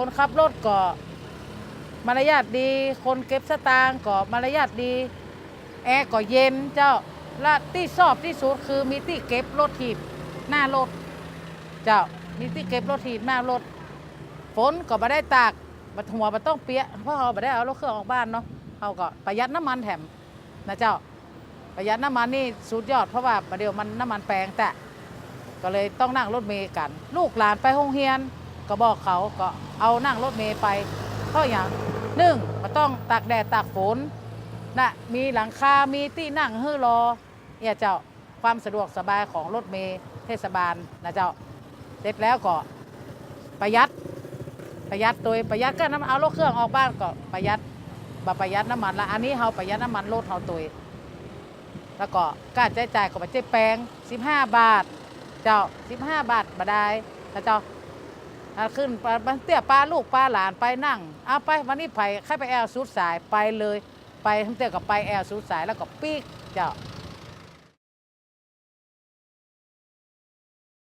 คนขับรถก็มารยาทดี คนเก็บสตางค์ก็มารยาทดี แอร์ก็เย็นเจ้า และที่ชอบที่สุดคือมีที่เก็บรถถีบหน้ารถ เจ้า มีที่เก็บรถถีบหน้ารถ ฝนก็ไม่ได้ตากบัดหัวมันต้องเปียกเพราะเขาไม่ได้เอารถเครื่องออกบ้านเนาะเขาก็ประหยัดน้ำมันแถมนะเจ้า ประหยัดน้ำมันนี่สุดยอดเพราะว่าประเดี๋ยวมันน้ำมันแพงแต่ก็เลยต้องนั่งรถเมล์กัน ลูกหลานไปโรงเรียน ก็บอกเขาก็เอานั่งรถเมล์ไปเพราะอย่างหนึ่งมันต้องตากแดดตากฝนนะมีหลังคา มีที่นั่งให้รอเนี่ยเจ้าความสะดวกสบายของรถเมล์เทศบาลนะเจ้าเสร็จแล้วก็ประหยัดประหยัดโดยประหยัดก็น้ำเอารถเครื่องออกบ้านก็ประหยัดบประหยัดน้ำมันละอันนี้เราประหยัดน้ำมันรถเราตัวแล้วก็การใช้จ่ายก็ไปเจ๊แปลง15 บาท เจ้า 15 บาทบาได้นะเจ้า ขึ้นปบ้านเตี้ยปลาลูกปลาหลานไปนั่งเอาไปวันนี้ไปใครไปแอลสุดสายไปเลย ไปทั้งเตี้ยกับไปแอลสุดสายแล้วก็ปีกเจ้า